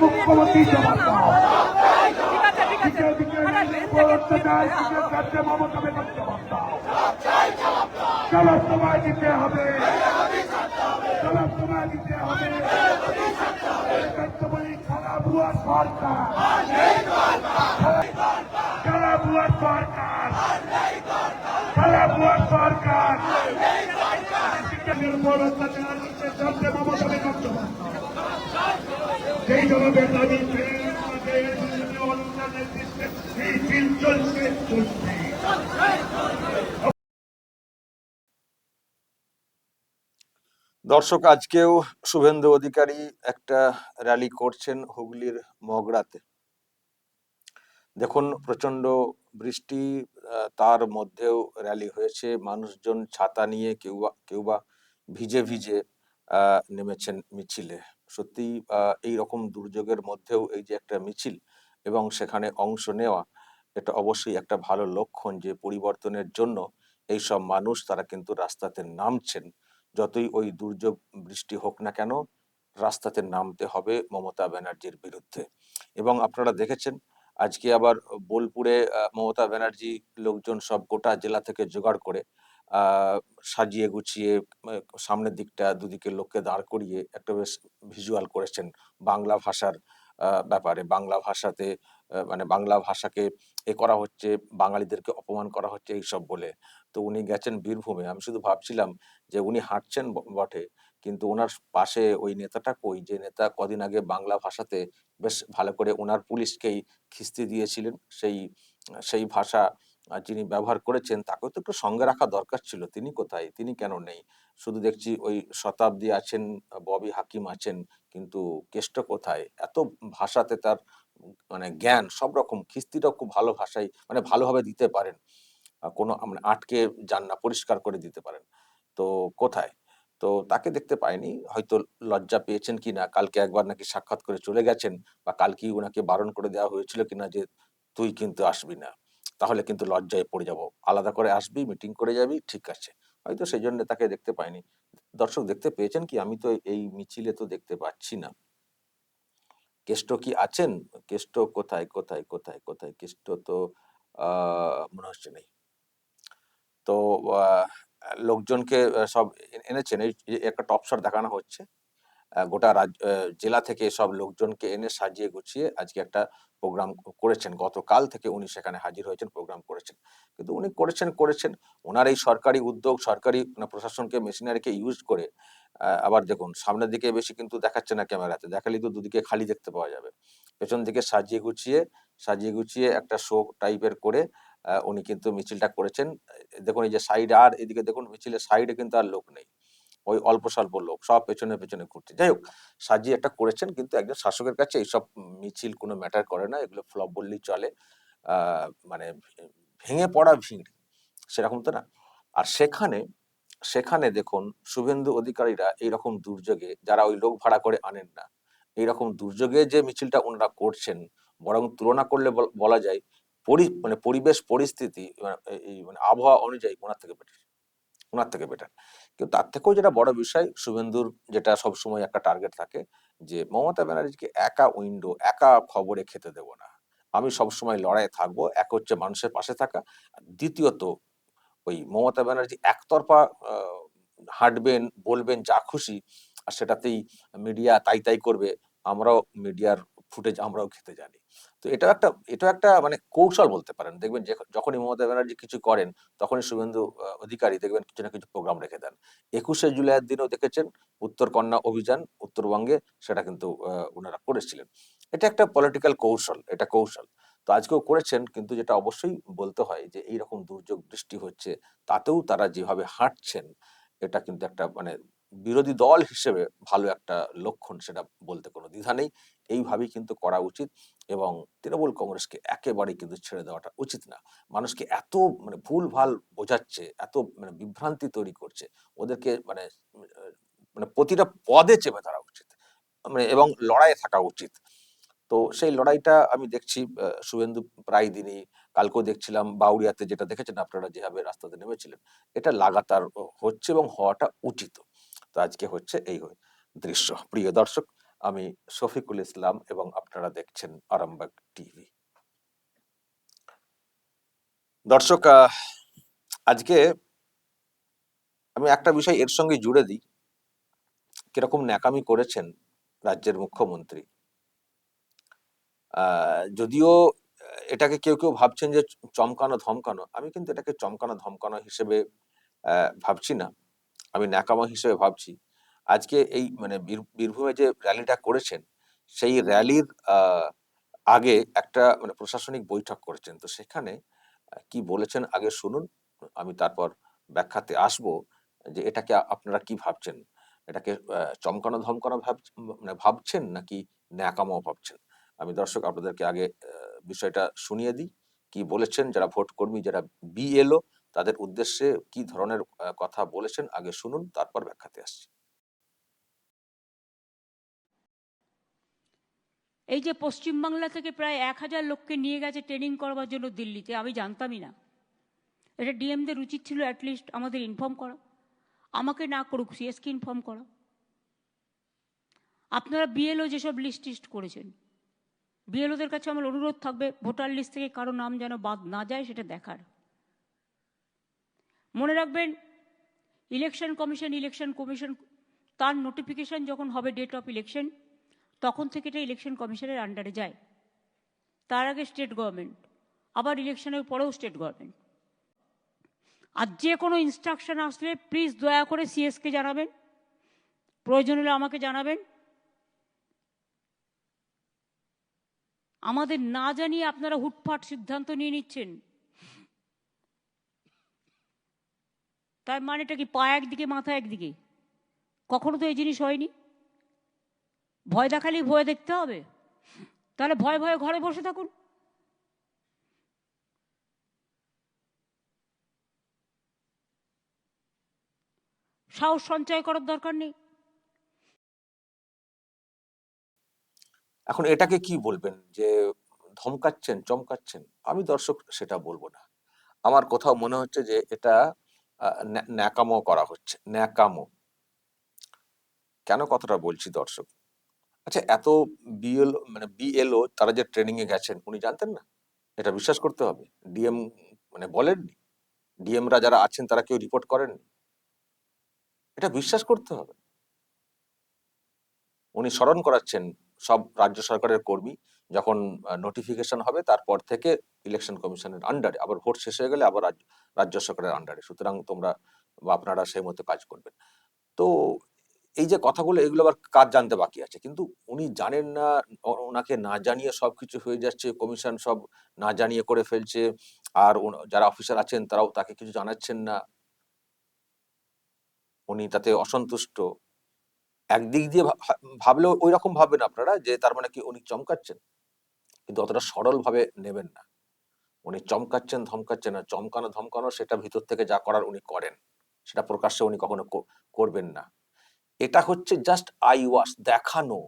মুখ্যমন্ত্রী দিতে হবে জবাব দিতে হবে খারাপ বুয়া সরকার খারাপ সরকার খারাপ সরকার সেই জবাবের দাবি দর্শক, আজকেও শুভেন্দু অধিকারী একটা র্যালি করছেন হুগলির মগড়াতে দেখুন প্রচণ্ড বৃষ্টি তার মধ্যেও র্যালি হয়েছে। মানুষজন ছাতা নিয়ে কেউ কেউ বা ভিজে ভিজে নেমেছেন মিছিলে। সত্যি এই রকম দুর্যোগের মধ্যেও এই যে একটা মিছিল এবং সেখানে অংশ নেওয়া, এটা অবশ্যই একটা ভালো লক্ষণ যে পরিবর্তনের জন্য এই সব মানুষ তারা কিন্তু রাস্তাতে নামছেন। যতই ওই দুর্যোগ বৃষ্টি হোক না কেন, রাস্তাতে নামতে হবে মমতা ব্যানার্জির বিরুদ্ধে। এবং আপনারা দেখেছেন, আজকে আবার বোলপুরে মমতা ব্যানার্জি লোকজন সব গোটা জেলা থেকে জোগাড় করে সাজিয়ে গুছিয়ে সামনের দিকটা দুদিকে লোককে দাঁড় করিয়ে একটা বেশ ভিজুয়াল করেছেন বাংলা ভাষার ব্যাপারে। বাংলা ভাষাতে মানে বাংলা ভাষাকে এ করা হচ্ছে, বাঙালিদেরকে অপমান করা হচ্ছে এইসব বলে। তো উনি গেছেন বীরভূমে। আমি শুধু ভাবছিলাম যে উনি হাঁটছেন বটে, কিন্তু ওনার পাশে ওই নেতাটা কই? যে নেতা কদিন আগে বাংলা ভাষাতে বেশ ভালো করে ওনার পুলিশকেই খিস্তি দিয়েছিলেন, সেই সেই ভাষা যিনি ব্যবহার করেছেন, তাকেও তো একটু সঙ্গে রাখা দরকার ছিল। তিনি কোথায়? তিনি কেন নেই? শুধু দেখছি ওই শতাব্দী আছেন, ববি হাকিম আছেন, কিন্তু কেষ্ট কোথায়? এত ভাষাতে তার মানে জ্ঞান, সব রকম খিস্তিটাও খুব ভালো ভাষায় মানে ভালোভাবে দিতে পারেন। কোনো মানে আটকে যান না, পরিষ্কার করে দিতে পারেন। তো কোথায়? তো তাকে দেখতে পাইনি। হয়তো লজ্জা পেয়েছেন কি না? কালকে একবার নাকি সাক্ষাৎ করে চলে গেছেন, বা কালকেই ওনাকে বারণ করে দেওয়া হয়েছিল কিনা যে, তুই কিন্তু আসবি না। তাহলে কিন্তু লজ্জায় পড়ে যাব। আলাদা করে আসবি মিটিং করে যাবি, ঠিক আছে। হয়তো সেই জন্য তাকে দেখতে পাইনি। দর্শক দেখতে পেয়েছেন কি? আমি তো এই মিছিলে তো দেখতে পাচ্ছি না। কেষ্ট কি আছেন? কেষ্ট কোথায় কোথায় কোথায় কোথায়? কেষ্ট তো মনে হচ্ছে নেই। তো লোকজনকে সব এনেছেন। এই একটা টপ শট দেখানো হচ্ছে। গোটা রাজ আহ, জেলা থেকে সব লোকজনকে এনে সাজিয়ে গুছিয়ে আজকে একটা প্রোগ্রাম করেছেন। গতকাল থেকে উনি সেখানে হাজির হয়েছেন প্রোগ্রাম করেছেন। কিন্তু উনি করেছেন করেছেন। ওনার এই সরকারি উদ্যোগ সরকারি মানে প্রশাসনকে মেশিনারিকে ইউজ করে আবার দেখুন সামনের দিকে বেশি কিন্তু দেখাচ্ছে না ক্যামেরাতে। দেখালে তো দুদিকে খালি দেখতে পাওয়া যাবে। পেছন দিকে সাজিয়ে গুছিয়ে সাজিয়ে গুছিয়ে একটা শো টাইপের করে উনি কিন্তু মিছিলটা করেছেন। দেখুন এই যে সাইড আর এদিকে দেখুন মিছিলের সাইডে কিন্তু আর লোক নেই। ওই অল্প স্বল্প লোক, সব পেছনে পেছনে ঘুরছে। যাই হোক, সাজিয়ে একটা করেছেন, কিন্তু একজন শাসকের কাছে এইসব মিছিল কোনো ম্যাটার করে না, এগুলো ফ্লপ বললেই চলে। মানে ভেঙে পড়া ভিড়, সেরকম তো না। আর সেখানে সেখানে দেখুন, শুভেন্দু অধিকারীরা এইরকম দুর্যোগে, যারা ওই লোক ভাড়া করে আনেন না, এইরকম দুর্যোগে যে মিছিলটা ওনারা করছেন, বরং তুলনা করলে বল- যায়, পরি মানে পরিবেশ পরিস্থিতি মানে মানে আবহাওয়া অনুযায়ী ওনার থেকে বেটার ওনার থেকে বেটার কিন্তু তার থেকেও যেটা বড় বিষয়, শুভেন্দুর যেটা সবসময় একটা টার্গেট থাকে যে মমতা ব্যানার্জিকে একা উইন্ডো একা খবরে খেতে দেব না। আমি সবসময় লড়াই থাকব, এক হচ্ছে মানুষের পাশে থাকা দ্বিতীয়ত ওই মমতা ব্যানার্জি একতরফা হাঁটবেন, বলবেন যা খুশি, আর সেটাতেই মিডিয়া তাই তাই করবে। আমরাও মিডিয়ার ফুটেজ আমরাও খেতে জানি। তো এটা একটা এটা একটা মানে কৌশল বলতে পারেন। দেখবেন যখনই মমতা ব্যানার্জি কিছু করেন, তখনই শুভেন্দু অধিকারী দেখবেন কিছু না কিছু প্রোগ্রাম রেখে দেন। একুশে জুলাইয়ের দিনও দেখেছেন, উত্তর কন্যা অভিযান, উত্তরবঙ্গে সেটা কিন্তু ওনারা করেছিলেন। এটা একটা পলিটিক্যাল কৌশল, এটা কৌশল। তো আজকেও করেছেন, কিন্তু যেটা অবশ্যই বলতে হয় যে এইরকম দুর্যোগ বৃষ্টি হচ্ছে, তাতেও তারা যেভাবে হাঁটছেন, এটা কিন্তু একটা মানে বিরোধী দল হিসেবে ভালো একটা লক্ষণ, সেটা বলতে কোনো দ্বিধা নেই। এইভাবেই কিন্তু করা উচিত এবং তৃণমূল কংগ্রেসকে একেবারেই কিন্তু ছেড়ে দেওয়াটা উচিত না। মানুষকে এত মানে ভুল ভালো বোঝাচ্ছে, এত মানে বিভ্রান্তি তৈরি করছে, ওদেরকে মানে মানে প্রতিটা পদে চেপে ধরা উচিত মানে এবং লড়াইয়ে থাকা উচিত। তো সেই লড়াইটা আমি দেখছি শুভেন্দু প্রায় দিনই, কালকেও দেখছিলাম, বাউরিয়াতে যেটা দেখেছেন আপনারা যেভাবে রাস্তাতে নেমেছিলেন, এটা লাগাতার হচ্ছে এবং হওয়াটা উচিত। তো আজকে হচ্ছে এই দৃশ্য। প্রিয় দর্শক আমি শফিকুল ইসলাম এবং আপনারা দেখছেন আরামবাগ টিভি। দর্শক আজকে আমি একটা বিষয় এর সঙ্গে জুড়ে দিই। কীরকম ন্যাকামি করেছেন রাজ্যের মুখ্যমন্ত্রী। যদিও এটাকে কেউ কেউ ভাবছেন যে চমকানো ধমকানো, আমি কিন্তু এটাকে চমকানো ধমকানো হিসেবে ভাবছি না। আমি ন্যাকামো হিসেবে ভাবছি। আজকে এই মানে বীরভূমে যে র্যালিটা করেছেন, সেই র্যালির আগে একটা মানে প্রশাসনিক বৈঠক করেছেন। তো সেখানে কি বলেছেন আগে শুনুন, আমি তারপর ব্যাখ্যাতে আসব যে এটাকে আপনারা কি ভাবছেন? এটাকে চমকানো, ধমকানো মানে ভাবছেন নাকি ন্যাকামো ভাবছেন? আমি দর্শক আপনাদেরকে আগে বিষয়টা শুনিয়ে দিই। কি বলেছেন? যারা ভোট কর্মী, যারা বিএলও, তাদের উদ্দেশ্যে কি ধরনের কথা বলেছেন? আগে শুনুন, তারপর ব্যাখ্যাতে আসছি। এই যে পশ্চিমবাংলা থেকে প্রায় এক হাজার লোককে নিয়ে গেছে ট্রেনিং করবার জন্য দিল্লিতে, আমি জানতামই না। এটা ডিএমদের উচিত ছিল অ্যাটলিস্ট আমাদের ইনফর্ম করা। আমাকে না করুক সিএসকে ইনফর্ম করা। আপনারা বিএলও যেসব লিস্ট টিস্ট করেছেন বিএলওদের কাছে আমার অনুরোধ থাকবে, ভোটার লিস্ট থেকে কারও নাম যেন বাদ না যায়, সেটা দেখার। মনে রাখবেন ইলেকশন কমিশন ইলেকশন কমিশন তার নোটিফিকেশন যখন হবে ডেট অফ ইলেকশন তখন থেকে এটা ইলেকশন কমিশনের আন্ডারে যায়। তার আগে স্টেট গভর্নমেন্ট আবার ইলেকশনের পরেও স্টেট গভর্নমেন্ট আর যে কোনো ইনস্ট্রাকশন আসলে প্লিজ দয়া করে সিএসকে জানাবেন। প্রয়োজন হলে আমাকে জানাবেন। আমাদের না জানিয়ে আপনারা হুটফাট সিদ্ধান্ত নিয়ে নিচ্ছেন। তার মানেটা কি পা একদিকে, মাথা একদিকে? কখনো তো এই জিনিস হয়নি। ভয় দেখালেই ভয় দেখতে হবে। তাহলে ভয় ভয়ে ঘরে বসে থাকুন। সাহস সঞ্চয় করার দরকার নেই। এখন এটাকে কি বলবেন? যে ধমকাচ্ছেন, চমকাচ্ছেন, আমি দর্শক সেটা বলব না। আমার কোথাও মনে হচ্ছে যে এটা ন্যা- ন্যাকামো করা হচ্ছে, ন্যাকামো। কেন কথাটা বলছি দর্শক? আচ্ছা এত বিএল মানে বিএলও তারা যে ট্রেনিং এ গেছেন, উনি জানতেন না? এটা বিশ্বাস করতে হবে। ডিএম মানে বলেননি? ডিএমরা যারা আছেন, তারা কেউ রিপোর্ট করেননি? এটা বিশ্বাস করতে হবে। উনি স্মরণ করাচ্ছেন সব রাজ্য সরকারের কর্মী, যখন নোটিফিকেশন হবে, তারপর থেকে ইলেকশন কমিশনের আন্ডারে আবার ভোট শেষ হয়ে গেলে আবার রাজ্য সরকারের আন্ডারে সুতরাং তোমরা বা আপনারা সেই মতো কাজ করবেন। তো এই যে কথাগুলো, এগুলো আবার কাজ জানতে বাকি আছে? কিন্তু উনি জানেন না ওনাকে না জানিয়ে সব কিছু হয়ে যাচ্ছে, কমিশন সব না জানিয়ে করে ফেলছে, আর যারা অফিসার আছেন তারাও তাকে কিছু জানাচ্ছেন না। উনি তাতে অসন্তুষ্ট। একদিক দিয়ে ভাবলেও ওই রকম ভাববেন আপনারা যে তার মানে কি উনি চমকাচ্ছেন? কিন্তু অতটা সরল ভাবে নেবেন না। উনি চমকাচ্ছেন, ধমকাচ্ছেন না চমকানো, ধমকানো সেটা ভিতর থেকে যা করার উনি করেন। সেটা প্রকাশ্যে উনি কখনো করবেন না। এটা হচ্ছে জাস্ট আই ওয়াশ দেখানো।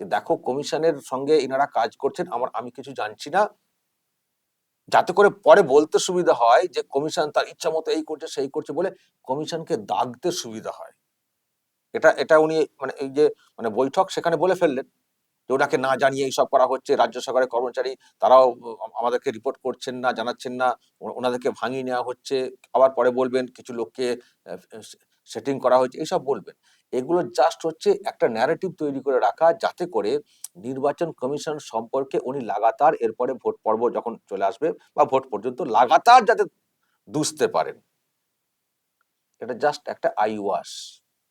যে দেখো কমিশনের সঙ্গে এনারা কাজ করছেন, আমার, আমি কিছু জানছি না। যাতে করে পরে বলতে সুবিধা হয় যে কমিশন তার ইচ্ছা মতো এই করছে, সেই করছে বলে কমিশনকে দাগতে সুবিধা হয়। এটা এটা উনি মানে এই যে মানে বৈঠক সেখানে বলে ফেললেন যে ওনাকে না জানিয়ে এইসব করা হচ্ছে, রাজ্য সরকারের কর্মচারী তারাও আমাদেরকে রিপোর্ট করছেন না, জানাচ্ছেন না ওনাদেরকে ভাঙিয়ে নেওয়া হচ্ছে, আবার পরে বলবেন কিছু লোককে সেটিং করা হয়েছে, এইসব বলবেন। এগুলো জাস্ট হচ্ছে একটা ন্যারেটিভ তৈরি করে রাখা যাতে করে নির্বাচন কমিশন সম্পর্কে উনি লাগাতার এরপরে ভোট পর্ব যখন চলে আসবে বা ভোট পর্যন্ত লাগাতার যাতে দুষতে পারেন। এটা জাস্ট একটা আইওয়াস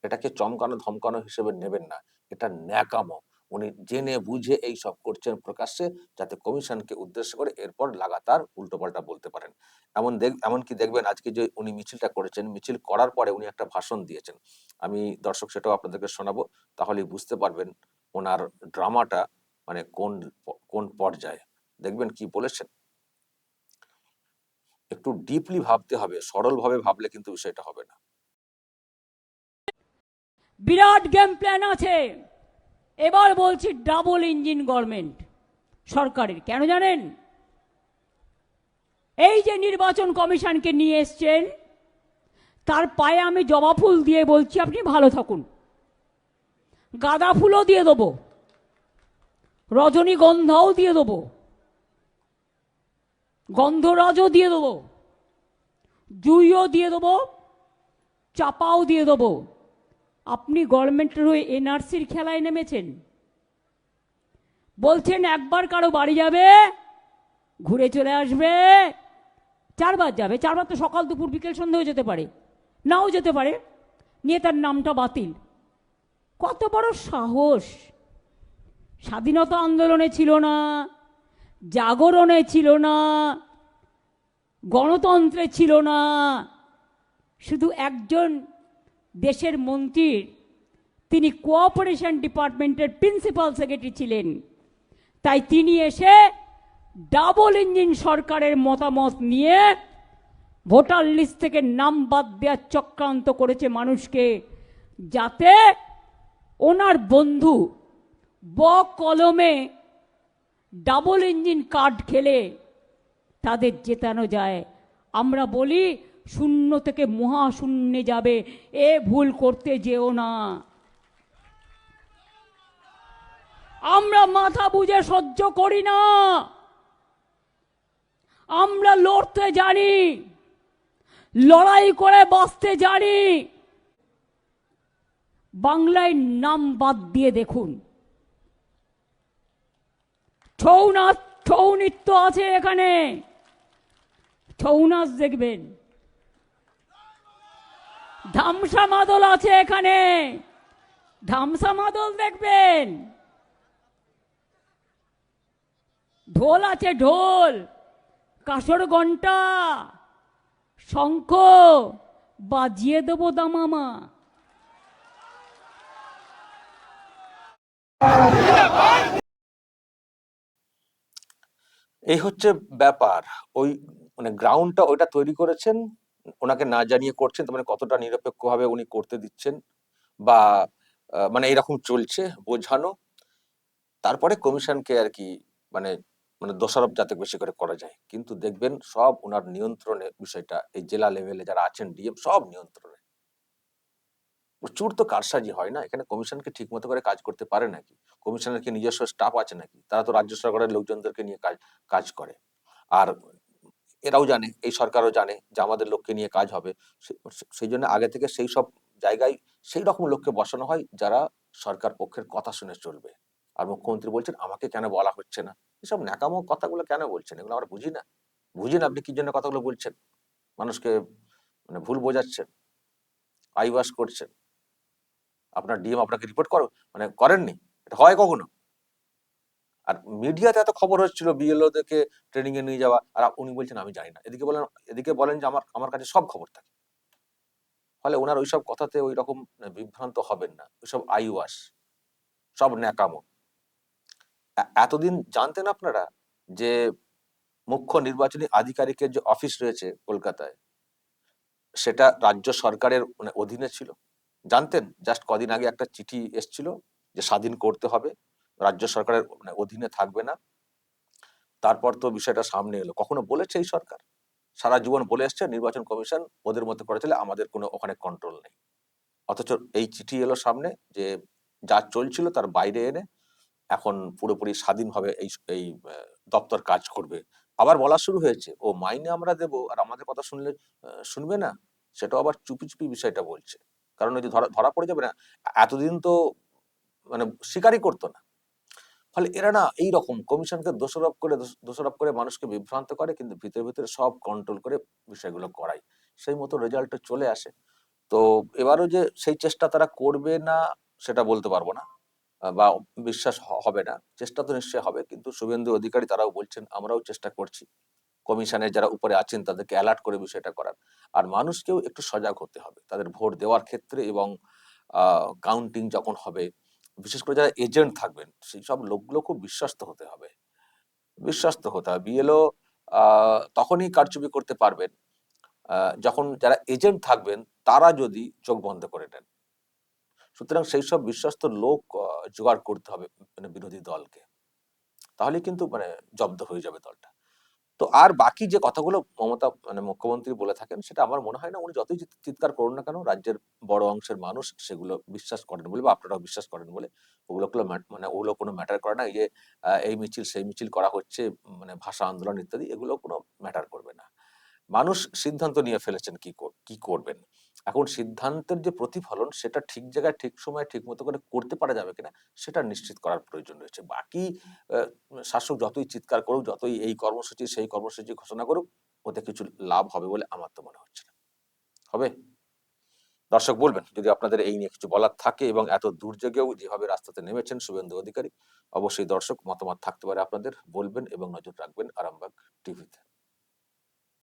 এটাকে চমকানো ধমকানো হিসেবে নেবেন না। এটা ন্যাকামো উনি জেনে বুঝে এই সব করছেন প্রকাশ্যে যাতে কমিশনকে উদ্দেশ্য করে এরপর লাগাতার উল্টোপাল্টা বলতে পারেন। এমন দেখ, এমনকি দেখবেন আজকে যে উনি মিছিলটা করেছেন, মিছিল করার পরে উনি একটা ভাষণ দিয়েছেন। আমি দর্শক সেটাও আপনাদেরকে শোনাবো, তাহলেই বুঝতে পারবেন ওনার ড্রামাটা মানে কোন কোন পর্যায়ে। দেখবেন কি বলেছেন? একটু ডিপলি ভাবতে হবে, সরলভাবে ভাবলে কিন্তু বিষয়টা হবে না। বিরাট গেম প্ল্যান আছে। এবার বলছি ডাবল ইঞ্জিন গভর্নমেন্ট সরকারের, কেন জানেন? এই যে নির্বাচন কমিশনকে নিয়ে এসছেন, তার পায়ে আমি জবা ফুল দিয়ে বলছি, আপনি ভালো থাকুন। গাঁদা ফুলও দিয়ে দেবো। রজনীগন্ধাও দিয়ে দেবো। গন্ধরাজও দিয়ে দেবো। জুইও দিয়ে দেবো। চাপাও দিয়ে দেবো। আপনি গভর্নমেন্টের হয়ে এনআরসির খেলায় নেমেছেন। বলছেন একবার কারও বাড়ি যাবে, ঘুরে চলে আসবে, চারবার যাবে। চারবার তো সকাল, দুপুর, বিকেল, সন্ধ্যেও যেতে পারে, নাও যেতে পারে। নিয়ে তার নামটা বাতিল। কত বড় সাহস! স্বাধীনতা আন্দোলনে ছিল না, জাগরণে ছিল না, গণতন্ত্রে ছিল না। শুধু একজন দেশের মন্ত্রীর তিনি কোঅপারেশন ডিপার্টমেন্টের প্রিন্সিপাল সেক্রেটারি ছিলেন। তাই তিনি এসে ডাবল ইঞ্জিন সরকারের মতামত নিয়ে ভোটার লিস্ট থেকে নাম বাদ দেওয়ার চক্রান্ত করেছে মানুষকে, যাতে ওনার বন্ধু ব কলমে ডাবল ইঞ্জিন কার্ড খেলে তাদের জেতানো যায়। আমরা বলি শূন্য থেকে মহাশূন্যে যাবে। এ ভুল করতে যেও না। আমরা মাথা বুঝে সহ্য করি না। আমরা লড়তে জানি। লড়াই করে বাঁচতে জানি। বাংলায় নাম বাদ দিয়ে দেখুন। ছৌ নাচ, ছৌ নৃত্য আছে এখানে। ছৌ নাচ দেখবেন। ধামসা মাদল আছে এখানে। ধামসা মাদল দেখবেন। ঢোল আছে ঢোল, কাসর ঘণ্টা শঙ্খ, বাজিয়ে দেবো দামামা। এই হচ্ছে ব্যাপার। ওই মানে গ্রাউন্ডটা ওইটা তৈরি করেছেন ওনাকে না জানিয়ে করছেন, তার মানে কতটা নিরপেক্ষভাবে উনি করতে দিচ্ছেন বা মানে এরকম চলছে বোঝানো। তারপরে কমিশনকে আর কি মানে মানে দোষারোপ যাতে বেশি করে করা যায়। কিন্তু দেখবেন সব ওনার নিয়ন্ত্রণে বিষয়টা, এই জেলা লেভেলে যারা আছেন, ডিএম, সব নিয়ন্ত্রণে। প্রচুর তো কারসাজি হয় না, এখানে কমিশনকে ঠিক মতো করে কাজ করতে পারে নাকি? কমিশনের কি নিজস্ব স্টাফ আছে নাকি? তারা তো রাজ্য সরকারের লোকজনদেরকে নিয়ে কাজ কাজ করে। আর এরাও জানে, এই সরকারও জানে যে আমাদের লোককে নিয়ে কাজ হবে। সেই জন্য আগে থেকে সেই সব জায়গায় সেই রকম লোককে বসানো হয় যারা সরকার পক্ষের কথা শুনে চলবে। আর মুখ্যমন্ত্রী বলছেন, আমাকে কেন বলা হচ্ছে না? এসব ন্যাকামো কথাগুলো কেন বলছেন? এগুলো আমরা বুঝি না। বুঝি না আপনি কি জন্য কথাগুলো বলছেন? মানুষকে মানে ভুল বোঝাচ্ছেন আইবাস করছেন। আপনার ডিএম আপনাকে রিপোর্ট করো মানে করেননি? এটা হয় কখনো? আর মিডিয়াতে এত খবর হচ্ছিল বিএলও থেকে ট্রেনিং এ নিয়ে যাওয়া, আর উনি বলছেন, আমি জানি না। এদিকে বলেন এদিকে বলেন যে, আমার আমার কাছে সব খবর থাকে। ফলে ওনার ওইসব কথাতে ওই রকম বিভ্রান্ত হবেন না। ওইসব আইওয়াস, সব ন্যাকামো। এতদিন জানতেন আপনারা যে, মুখ্য নির্বাচনী আধিকারিকের যে অফিস রয়েছে কলকাতায়, সেটা রাজ্য সরকারের মানে অধীনে ছিল? জানতেন? জাস্ট কদিন আগে একটা চিঠি এসছিল যে, স্বাধীন করতে হবে। রাজ্য সরকারের মানে অধীনে থাকবে না। তারপর তো বিষয়টা সামনে এলো। কখনো বলেছে এই সরকার? সারা জীবন বলে এসছে, নির্বাচন কমিশন ওদের মধ্যে করে চলে আমাদের কোনো ওখানে কন্ট্রোল নেই। অথচ এই চিঠি এলো সামনে যে যা চলছিল তার বাইরে এনে এখন পুরোপুরি স্বাধীনভাবে এই এই দপ্তর কাজ করবে। আবার বলা শুরু হয়েছে, ও মাইনে আমরা দেব আর আমাদের কথা শুনলে শুনবে না? সেটাও আবার চুপি চুপি বিষয়টা বলছে। কারণ ওই যে ধরা ধরা পড়ে যাবে না। এতদিন তো মানে স্বীকারই করতো না। ফলে এরা না এই রকম কমিশনকে দোষারোপ করে দোষ- দোষারোপ করে মানুষকে বিভ্রান্ত করে, কিন্তু ভিতরে ভিতরে সব কন্ট্রোল করে বিষয়গুলো করায়। সেই মতো রেজাল্ট চলে আসে। তো এবারও যে সেই চেষ্টা তারা করবে না, সেটা বলতে পারব না, বা বিশ্বাস হবে না। চেষ্টা তো নিশ্চয়ই হবে, কিন্তু শুভেন্দু অধিকারী তারাও বলছেন, আমরাও চেষ্টা করছি। কমিশনের যারা উপরে আছেন, তাদেরকে অ্যালার্ট করে বিষয়টা করার। আর মানুষকেও একটু সজাগ হতে হবে। তাদের ভোট দেওয়ার ক্ষেত্রে এবং কাউন্টিং যখন হবে বিশেষ করে যারা এজেন্ট থাকবেন, সেই সব লোকগুলো খুব বিশ্বস্ত হতে হবে। বিশ্বস্ত হতে হবে। বিএলও তখনই কারচুপি করতে পারবেন যখন যারা এজেন্ট থাকবেন, তারা যদি চোখ বন্ধ করে নেন। সুতরাং সেই সব বিশ্বস্ত লোক জোগাড় করতে হবে মানে বিরোধী দলকে। তাহলে কিন্তু মানে জব্দ হয়ে যাবে দলটা। তো আর বাকি যে কথাগুলো মমতা মানে মুখ্যমন্ত্রী বলে থাকেন, সেটা আমার মনে হয় না উনি যতই চিৎকার করুন না কেন, রাজ্যের বড় অংশের মানুষ সেগুলো বিশ্বাস করেন বলে বা আপনারাও বিশ্বাস করেন বলে ওগুলো মানে ওগুলো কোনো ম্যাটার করে না। এই যে এই মিছিল, সেই মিছিল করা হচ্ছে মানে ভাষা আন্দোলন ইত্যাদি, এগুলো কোনো ম্যাটার করবে না। মানুষ সিদ্ধান্ত নিয়ে ফেলেছেন কি কি করবেন? এখন সিদ্ধান্তের যে প্রতিফলন সেটা ঠিক জায়গায়, ঠিক সময়ে, ঠিক মতো করে করতে পারা যাবে কিনা সেটা নিশ্চিত করার প্রয়োজন রয়েছে। বাকি শাসক যতই চিৎকার করুক, যতই এই কর্মসূচি, সেই কর্মসূচি ঘোষণা করুক, ওতে কিছু লাভ হবে বলে আমার তো মনে হচ্ছে না। হবে? দর্শক বলবেন, যদি আপনাদের এই নিয়ে কিছু বলার থাকে এবং এত দুর্যোগেও যেভাবে রাস্তাতে নেমেছেন শুভেন্দু অধিকারী, অবশ্যই দর্শক মতামত থাকতে পারে আপনাদের, বলবেন এবং নজর রাখবেন আরামবাগ টিভিতে।